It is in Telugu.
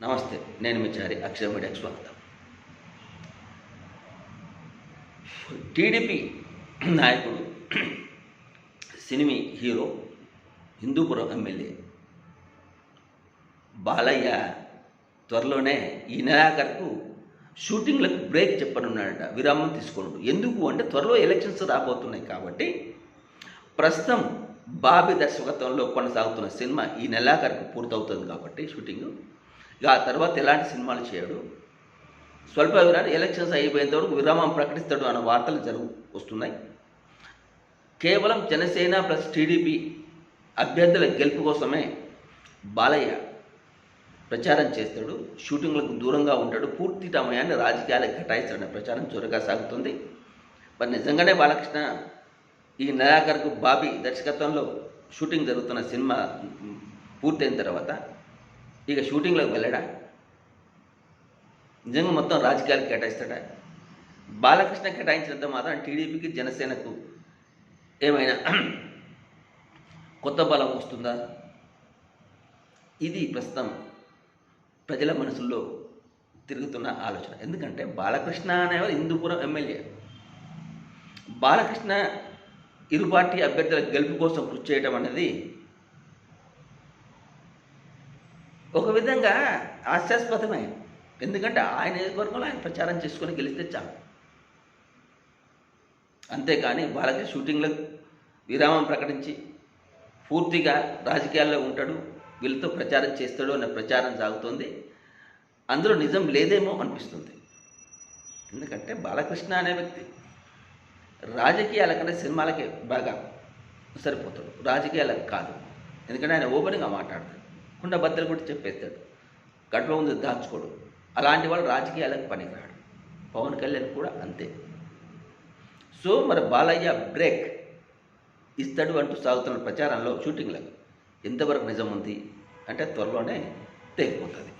నమస్తే నేను మీ చారి అక్షర మీడియాకి స్వాగతం. టీడీపీ నాయకుడు సినిమీ హీరో హిందూపురం ఎమ్మెల్యే బాలయ్య త్వరలోనే ఈ నెలాఖరుకు షూటింగ్లకు బ్రేక్ చెప్పనున్నాడట విరామం తీసుకోండు ఎందుకు అంటే త్వరలో ఎలక్షన్స్ రాబోతున్నాయి కాబట్టి ప్రస్తుతం బాబీ దర్శకత్వంలో కొనసాగుతున్న సినిమా ఈ నెలాఖరుకు పూర్తవుతుంది కాబట్టి షూటింగ్ ఇక ఆ తర్వాత ఎలాంటి సినిమాలు చేయడు. స్వల్ప విరాన్ని ఎలక్షన్స్ అయిపోయేంత వరకు విరామం ప్రకటిస్తాడు అన్న వార్తలు జరుగు వస్తున్నాయి. కేవలం జనసేన ప్లస్ టీడీపీ అభ్యర్థుల గెలుపు కోసమే బాలయ్య ప్రచారం చేస్తాడు. షూటింగ్లకు దూరంగా ఉంటాడు. పూర్తి సమయాన్ని రాజకీయాలకు కేటాయిస్తాడనే ప్రచారం త్వరగా సాగుతుంది. మరి నిజంగానే బాలకృష్ణ ఈ నెలాఖరుకు బాబీ దర్శకత్వంలో షూటింగ్ జరుగుతున్న సినిమా పూర్తయిన తర్వాత ఇక షూటింగ్లోకి వెళ్ళడా? నిజంగా మొత్తం రాజకీయాలు కేటాయిస్తాడా? బాలకృష్ణ కేటాయించినంత మాత్రం టీడీపీకి జనసేనకు ఏమైనా కొత్త బలం వస్తుందా? ఇది ప్రస్తుతం ప్రజల మనసుల్లో తిరుగుతున్న ఆలోచన. ఎందుకంటే బాలకృష్ణ అనేవారు హిందూపురం ఎమ్మెల్యే. బాలకృష్ణ ఇరు పార్టీ అభ్యర్థుల గెలుపు కోసం కృషి చేయడం అనేది ఒక విధంగా హాస్యాస్పదమే. ఎందుకంటే ఆయన నియోజకవర్గంలో ఆయన ప్రచారం చేసుకొని గెలిస్తే చాలు. అంతేకాని వాళ్ళకి షూటింగ్లో విరామం ప్రకటించి పూర్తిగా రాజకీయాల్లో ఉంటాడు వీళ్ళతో ప్రచారం చేస్తాడు అనే ప్రచారం సాగుతోంది. అందులో నిజం లేదేమో అనిపిస్తుంది. ఎందుకంటే బాలకృష్ణ అనే వ్యక్తి రాజకీయాల కంటే సినిమాలకే బాగా సరిపోతాడు. రాజకీయాలకు కాదు. ఎందుకంటే ఆయన ఓపెన్గా మాట్లాడతాడు. కుండ బద్దలు కూడా చెప్పేస్తాడు. గట్ల ఉంది దాచుకోడు. అలాంటి వాళ్ళు రాజకీయాలకు పనికిరాడు. పవన్ కళ్యాణ్ కూడా అంతే. సో మరి బాలయ్య బ్రేక్ ఇస్తాడు అంటూ సాగుతున్న ప్రచారంలో షూటింగ్లకు ఎంతవరకు నిజం ఉంది? అంటే త్వరలోనే తేలిపోతుంది